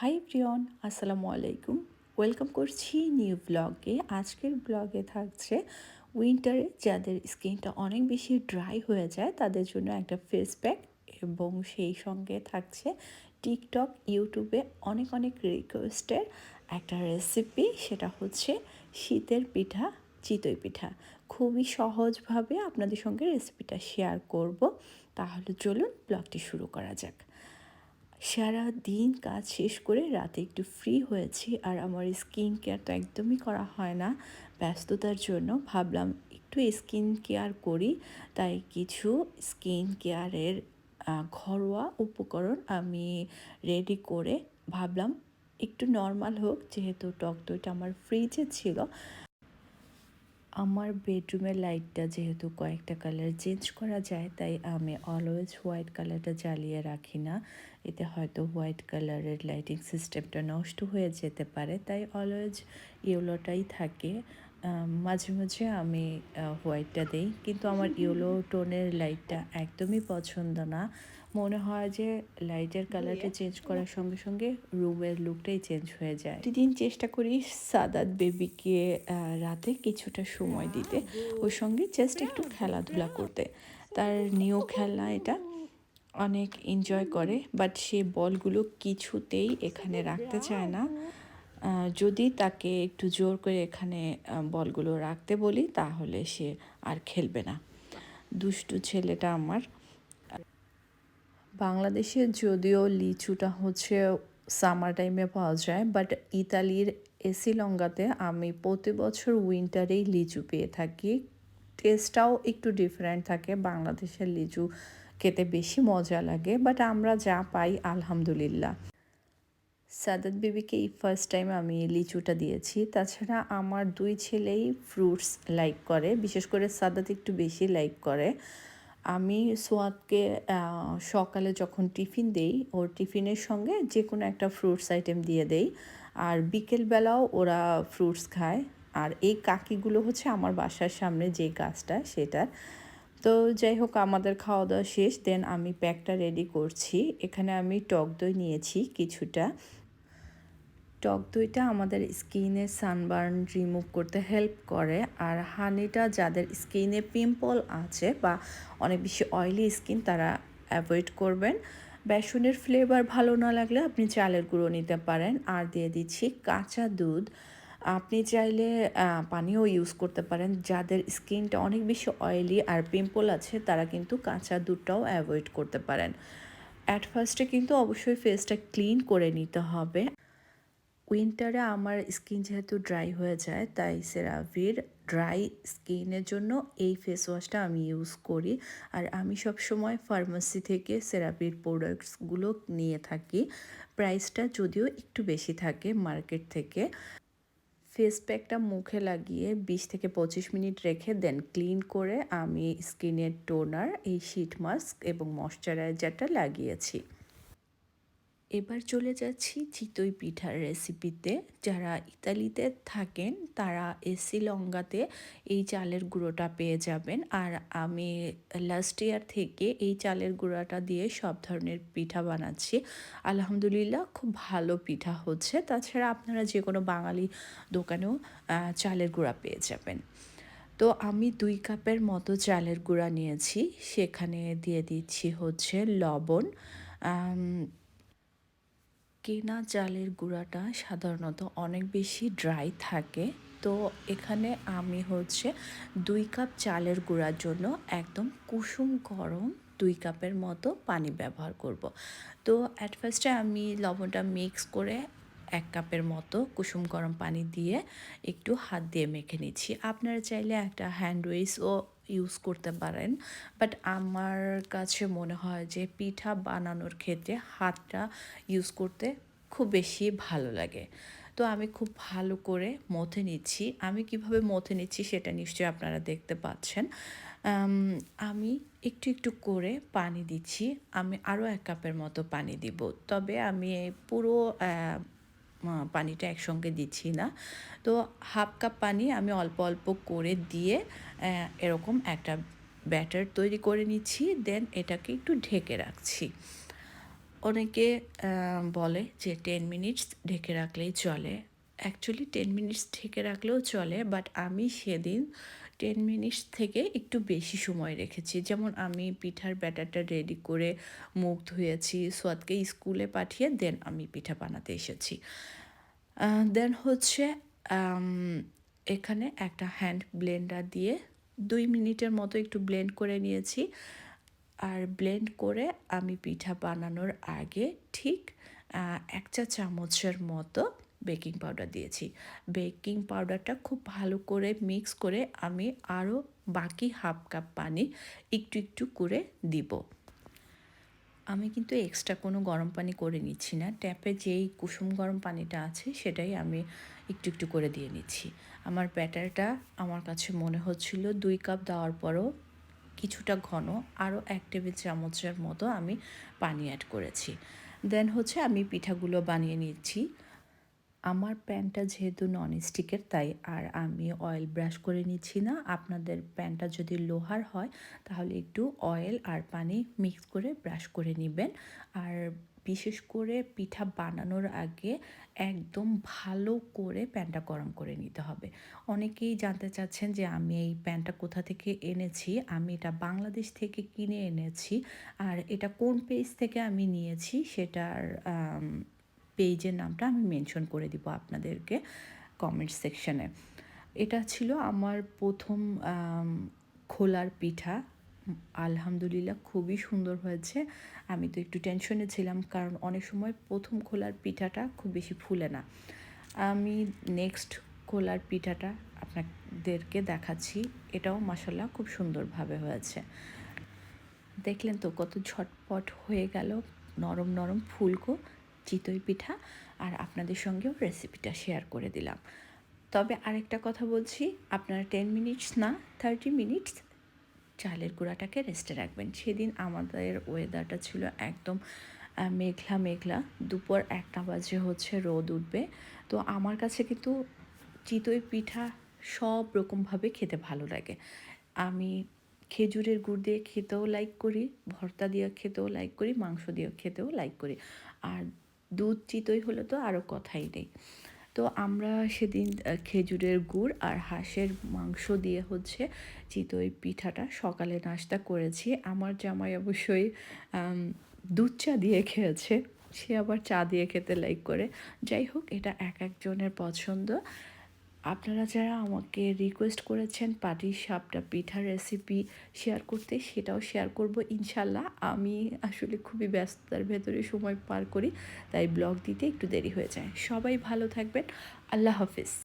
High প্রিয়ন, আসসালামু আলাইকুম। Welcome করছি নিউ ব্লগে। আজকের ব্লগে থাকছে উইন্টারে, যাদের স্কিনটা অনেক বেশি ড্রাই হয়ে যায়, তাদের জন্য একটা ফেস প্যাক এবং সেই সঙ্গে থাকছে টিকটক, ইউটিউবে অনেক অনেক রিকোয়েস্টের একটা রেসিপি সেটা হচ্ছে শীতের পিঠা, চিতই পিঠা। খুবই সহজভাবে আপনাদের সঙ্গে রেসিপিটা শেয়ার করব। তাহলে চলুন ব্লগটি শুরু করা যাক। সারা দিন কাজ শেষ করে রাতে একটু ফ্রি হয়েছি আর আমার স্কিন কেয়ার তো একদমই করা হয় না। ব্যস্ততার জন্য ভাবলাম একটু স্কিন কেয়ার করি, তাই কিছু স্কিন কেয়ারের ঘরোয়া উপকরণ আমি রেডি করে ভাবলাম একটু নর্মাল হোক, যেহেতু টক দইটা আমার ফ্রিজে ছিল। আমার বেডরুমের লাইটটা যেহেতু কয়েকটা কালার চেঞ্জ করা যায়, তাই আমি অলওয়েজ হোয়াইট কালারটা জ্বালিয়ে রাখি না। এতে হয়তো হোয়াইট কালারের লাইটিং সিস্টেমটা নষ্ট হয়ে যেতে পারে, তাই অলওয়েজ ইয়েলোটাই থাকে। মাঝে মাঝে আমি হোয়াইটটা দিই। কিন্তু আমার ইয়েলো টোনের লাইটটা একদমই পছন্দ না। মনে হয় যে লাইটের কালারটা চেঞ্জ করার সঙ্গে সঙ্গে রুমের লুকটাই চেঞ্জ হয়ে যায়। প্রতিদিন চেষ্টা করি সাদাত বেবিকে রাতে কিছুটা সময় দিতে। ওর সঙ্গে জাস্ট একটু খেলাধুলা করতে। তার নিউ খেলনা এটা। অনেক এনজয় করে বাট সে বলগুলো কিছুতেই এখানে রাখতে চায় না। যদি তাকে একটু জোর করে এখানে বলগুলো রাখতে বলি, তাহলে সে আর খেলবে না। দুষ্টু ছেলেটা আমার। বাংলাদেশে যদিও লিচুটা হচ্ছে সামার টাইমে পাওয়া যায়, বাট ইতালির এসি লঙ্গাতে আমি প্রতি বছর উইন্টারেই লিচু পেয়ে থাকি। টেস্টটাও একটু ডিফারেন্ট থাকে, বাংলাদেশের লিচু খেতে বেশি মজা লাগে, বাট আমরা যা পাই আলহামদুলিল্লাহ। সাদাত বিবিকে এই ফার্স্ট টাইম আমি লিচুটা দিয়েছি। তাছাড়া আমার দুই ছেলেই ফ্রুটস লাইক করে, বিশেষ করে সাদাত একটু বেশি লাইক করে। আমি সোয়াদকে সকালে যখন টিফিন দেই, ওর টিফিনের সঙ্গে যে কোনো একটা ফ্রুটস আইটেম দিয়ে দেই। আর বিকেলবেলাও ওরা ফ্রুটস খায়। আর এই কাকিগুলো হচ্ছে আমার বাসার সামনে যে গাছটা, সেটার। তো যাই হোক, আমাদের খাওয়া দাওয়া শেষ দেন আমি প্যাকটা রেডি করছি। এখানে আমি টক দই নিয়েছি কিছুটা। টক দইটা আমাদের স্কিনে সানবার্ন রিমুভ করতে হেল্প করে। আর হানিটা যাদের স্কিনে পিম্পল আছে বা অনেক বেশি অয়েলি স্কিন তারা অ্যাভয়েড করবেন। বেসনের ফ্লেভার ভালো না লাগলে আপনি চালের গুঁড়ো নিতে পারেন। আর দিয়ে দিচ্ছি কাঁচা দুধ। আপনি চাইলে পানিও ইউজ করতে পারেন। যাদের স্কিনটা অনেক বেশি অয়েলি আর পিম্পল আছে, তারা কিন্তু কাঁচা দুধটাও অ্যাভয়েড করতে পারেন। অ্যাট ফার্স্টে কিন্তু অবশ্যই ফেসটা ক্লিন করে নিতে হবে। উইন্টারে আমার স্কিন যেহেতু ড্রাই হয়ে যায়, তাই সেরাভির ড্রাই স্কিনের জন্য এই ফেস ওয়াশটা আমি ইউজ করি। আর আমি সব সময় ফার্মাসি থেকে সেরাভির প্রোডাক্টসগুলো নিয়ে থাকি। প্রাইসটা যদিও একটু বেশি থাকে মার্কেট থেকে। ফেস প্যাকটা মুখে লাগিয়ে বিশ থেকে পঁচিশ মিনিট রেখে দেন ক্লিন করে আমি স্কিনের টোনার এই শীট মাস্ক এবং ময়শ্চারাইজারটা লাগিয়েছি। এবার চলে যাচ্ছি চিতই পিঠার রেসিপিতে যারা ইতালিতে থাকেন, তারা এসি লঙ্গাতে এই চালের গুঁড়োটা পেয়ে যাবেন। আর আমি লাস্ট ইয়ার থেকে এই চালের গুঁড়োটা দিয়ে সব ধরনের পিঠা বানাচ্ছি। আলহামদুলিল্লাহ, খুব ভালো পিঠা হচ্ছে। তাছাড়া আপনারা যে কোনো বাঙালি দোকানেও চালের গুঁড়া পেয়ে যাবেন। তো আমি দুই কাপের মতো চালের গুঁড়া নিয়েছি। সেখানে দিয়ে দিচ্ছি হচ্ছে লবণ। কেনা চালের গুঁড়াটা সাধারণত অনেক বেশি ড্রাই থাকে তো এখানে আমি হচ্ছে দুই কাপ চালের গুঁড়ার জন্য একদম কুসুম গরম দুই কাপের মতো পানি ব্যবহার করব। তো অ্যাট ফার্স্টে আমি লবণটা মিক্স করে এক কাপের মতো কুসুম গরম পানি দিয়ে একটু হাত দিয়ে মেখে নিচ্ছি আপনারা চাইলে একটা হ্যান্ড উইসও ইউজ করতে পারেন। বাট আমার কাছে মনে হয় যে পিঠা বানানোর ক্ষেত্রে হাতটা ইউজ করতে খুব বেশি ভালো লাগে। তো আমি খুব ভালো করে মথে নিচ্ছি। আমি কীভাবে মথে নিচ্ছি সেটা নিশ্চয়ই আপনারা দেখতে পাচ্ছেন। আমি একটু একটু করে পানি দিচ্ছি। আমি আরও এক কাপের মতো পানি দিব। তবে আমি পুরো পানিটা একসঙ্গে দিচ্ছি না। তো হাফ কাপ পানি আমি অল্প অল্প করে দিয়ে এরকম একটা ব্যাটার তৈরি করে নিচ্ছি, দেন এটাকে একটু ঢেকে রাখছি। অনেকে বলে যে টেন মিনিটস ঢেকে রাখলেই চলে। অ্যাকচুয়ালি টেন মিনিটস ঢেকে রাখলেও চলে বাট আমি সেদিন টেন মিনিটস থেকে একটু বেশি সময় রেখেছি। যেমন আমি পিঠার ব্যাটারটা রেডি করে মুখ ধুয়েছি, সোয়াদকে স্কুলে পাঠিয়ে দেন আমি পিঠা বানাতে এসেছি। দেন হচ্ছে এখানে একটা হ্যান্ড ব্লেন্ডার দিয়ে দুই মিনিটের মতো একটু ব্লেন্ড করে নিয়েছি। আর ব্লেন্ড করে আমি পিঠা বানানোর আগে ঠিক এক চা চামচের মতো বেকিং পাউডার দিয়েছি। বেকিং পাউডারটা খুব ভালো করে মিক্স করে আমি আরও বাকি হাফ কাপ পানি একটু একটু করে দিব। আমি কিন্তু এক্সট্রা কোনো গরম পানি করে নিচ্ছি না। ট্যাপে যেই কুসুম গরম পানিটা আছে সেটাই আমি একটু একটু করে দিয়ে নিচ্ছি। আমার ব্যাটারটা আমার কাছে মনে হচ্ছিল দুই কাপ দেওয়ার পরও কিছুটা ঘন আরও এক টেবিল চামচের মতো আমি পানি অ্যাড করেছি। দেন হচ্ছে আমি পিঠাগুলো বানিয়ে নিচ্ছি। আমার প্যানটা যেহেতু নন স্টিকের তাই আর আমি অয়েল ব্রাশ করে নিচ্ছি না। আপনাদের প্যানটা যদি লোহার হয়, তাহলে একটু অয়েল আর পানি মিক্স করে ব্রাশ করে নেবেন। আর বিশেষ করে পিঠা বানানোর আগে একদম ভালো করে প্যানটা গরম করে নিতে হবে। অনেকেই জানতে চাচ্ছেন যে আমি এই প্যানটা কোথা থেকে এনেছি, আমি এটা বাংলাদেশ থেকে কিনে এনেছি, আর এটা কোন পেজ থেকে আমি নিয়েছি, সেটার পেজের নামটা আমি মেনশন করে দিব আপনাদেরকে কমেন্ট সেকশনে এটা ছিল আমার প্রথম খোলার পিঠা। আলহামদুলিল্লাহ খুবই সুন্দর হয়েছে। আমি তো একটু টেনশনে ছিলাম কারণ অনেক সময় প্রথম খোলার পিঠাটা খুব বেশি ফুলে না। আমি নেক্সট খোলার পিঠাটা আপনাদেরকে দেখাচ্ছি। এটাও মাসাল্লাহ খুব সুন্দরভাবে হয়েছে। দেখলেন তো কত ঝটপট হয়ে গেল। নরম নরম ফুলকো। চিতই পিঠা আর আপনাদের সঙ্গেও রেসিপিটা শেয়ার করে দিলাম। তবে আরেকটা কথা বলছি, আপনারা টেন মিনিটস না থার্টি মিনিটস চালের গুঁড়াটাকে রেস্টে রাখবেন। সেদিন আমাদের ওয়েদারটা ছিল একদম মেঘলা মেঘলা। দুপুর একটা বাজে হচ্ছে, রোদ উঠবে। তো আমার কাছে কিন্তু চিতই পিঠা সব রকমভাবে খেতে ভালো লাগে। আমি খেজুরের গুড় দিয়ে খেতেও লাইক করি, ভর্তা দিয়ে খেতেও লাইক করি, মাংস দিয়ে খেতেও লাইক করি। আর দুধ চিতই হলে তো আরও কথাই নেই। তো আমরা সেদিন খেজুরের গুড় আর হাঁসের মাংস দিয়ে হচ্ছে চিতই পিঠাটা সকালে নাস্তা করেছি। আমার জামাই অবশ্যই দুধ চা দিয়ে খেয়েছে। সে আবার চা দিয়ে খেতে লাইক করে। যাই হোক, এটা এক একজনের পছন্দ। আপনারা যারা আমাকে রিকোয়েস্ট করেছেন পাটির সাপটা পিঠার রেসিপি শেয়ার করতে, সেটাও শেয়ার করব ইনশাল্লাহ। আমি আসলে খুবই ব্যস্ততার ভেতরে সময় পার করি, তাই ব্লগ দিতে একটু দেরি হয়ে যায়। সবাই ভালো থাকবেন। আল্লাহ হাফিজ।